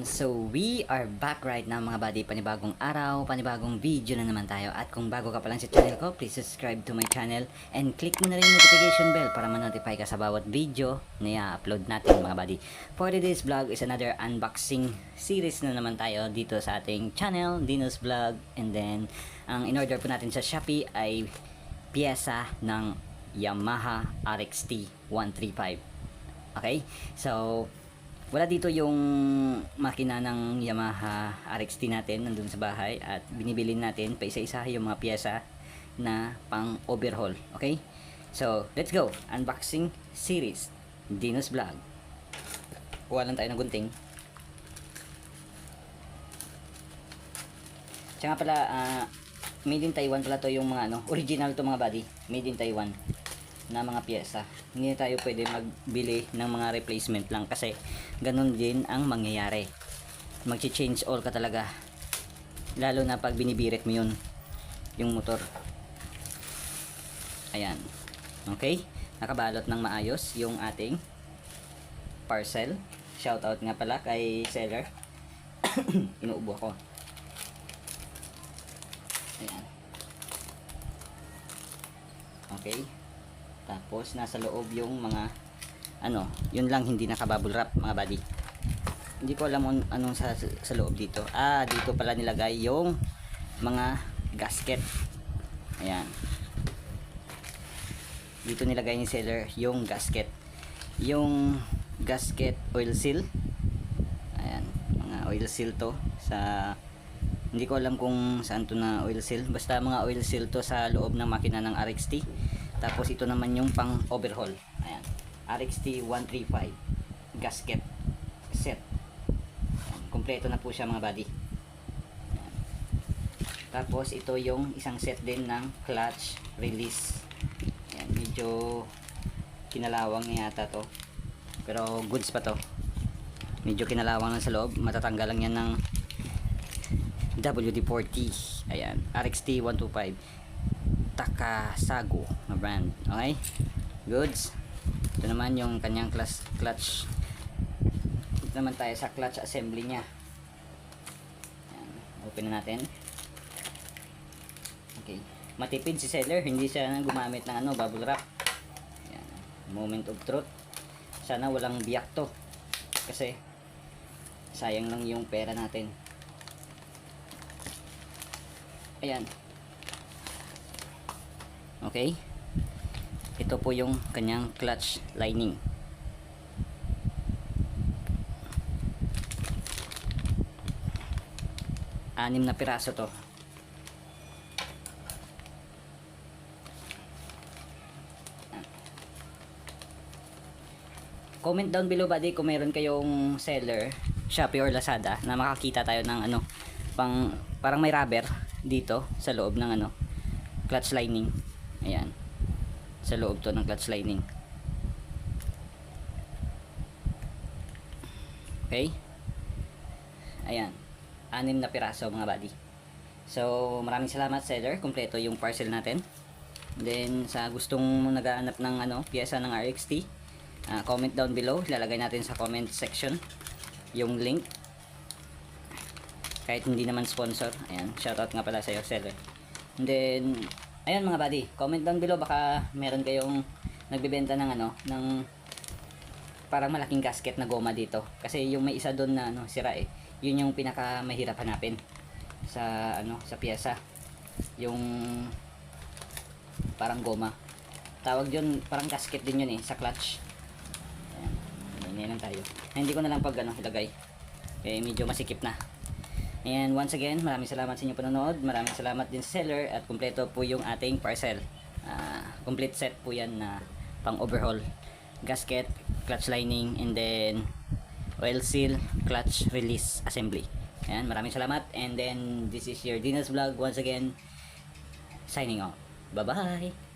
So, we are back right now mga buddy. Panibagong araw, panibagong video na naman tayo. At kung bago ka pa lang sa channel ko, please subscribe to my channel and click mo na rin notification bell para ma-notify ka sa bawat video na i-upload natin mga buddy. For today's vlog is another unboxing series na naman tayo dito sa ating channel, Dino's Vlog. And then, ang in-order po natin sa Shopee ay pyesa ng Yamaha RXT 135. Okay? So, wala dito yung makina ng Yamaha RXT natin nandun sa bahay at binibilin natin pa isa-isa yung mga pyesa na pang overhaul. Okay? So, let's go. Unboxing series. Dino's Vlog. Kuha lang tayo ng gunting. Tsaka pala, ah, made in Taiwan pala to yung mga ano, original to mga body. Made in Taiwan na mga pyesa. Hindi tayo pwede magbili ng mga replacement lang kasi ganun din ang mangyayari. Magchi-change all ka talaga. Lalo na pag binibirit mo yun, yung motor. Ayan. Okay? Nakabalot ng maayos yung ating parcel. Shoutout nga pala kay seller. Inuubo ako. Ayan. Okay. Tapos nasa loob yung mga ano, yun lang hindi nakabubble wrap mga buddy. Hindi ko alam on, anong sa, sa loob dito. Ah, dito pala nilagay yung mga gasket. Ayan. Dito nilagay ni seller yung gasket. Yung gasket oil seal. Ayan, mga oil seal to sa hindi ko alam kung saan to na oil seal. Basta mga oil seal to sa loob ng makina ng RXT. Tapos ito naman yung pang overhaul. Ayan. RXT 135 gasket set. Ayan. Kompleto na po siya mga buddy. Ayan. Tapos ito yung isang set din ng clutch release. Ayan. Medyo kinalawang na yata to. Pero goods pa to. Medyo kinalawang lang sa loob. Matatanggal lang yan ng WD-40. Ayan. RXT 125. Takasago na brand. Okay? Goods. Ito naman yung kanyang clutch, clutch. Ito naman tayo sa clutch assembly niya. Ayan. Open na natin. Okay. Matipid si seller. Hindi siya gumamit ng ano, bubble wrap. Ayan. Moment of truth. Sana walang biyak to. Kasi sayang lang yung pera natin. Ayan. Okay. Ito po yung kanyang clutch lining. Anim na piraso to. Comment down below buddy kung meron kayong seller, Shopee or Lazada na makakita tayo ng ano, pang parang may rubber dito sa loob ng ano, clutch lining. Ayan. Sa loob to ng clutch lining. Okay? Ayan. Anim na piraso mga buddy. So, maraming salamat seller. Kompleto yung parcel natin. Then, sa gustong nagaanap ng ano, pyesa ng RXT, ah, comment down below. Lalagay natin sa comment section yung link. Kahit hindi naman sponsor. Ayan. Shoutout nga pala sa'yo, seller. And then, ayan mga buddy, comment down below baka meron kayong nagbebenta ng ano, ng parang malaking gasket na goma dito. Kasi yung may isa doon na ano, sira eh. Yun yung pinaka mahirap hanapin sa ano, sa piyesa. Yung parang goma. Tawag yun, parang gasket din yun eh, sa clutch. Ayan, Ayan lang tayo. Ay, hindi ko na lang pag ano, ilagay. Eh, medyo masikip na. And once again, maraming salamat sa inyong panonood. Maraming salamat din seller at kumpleto po yung ating parcel. Ah, complete set po yan na pang overhaul. Gasket, clutch lining, and then oil seal, clutch release assembly. Ayan, maraming salamat. And then this is your Dina's vlog once again. Signing off. Bye-bye!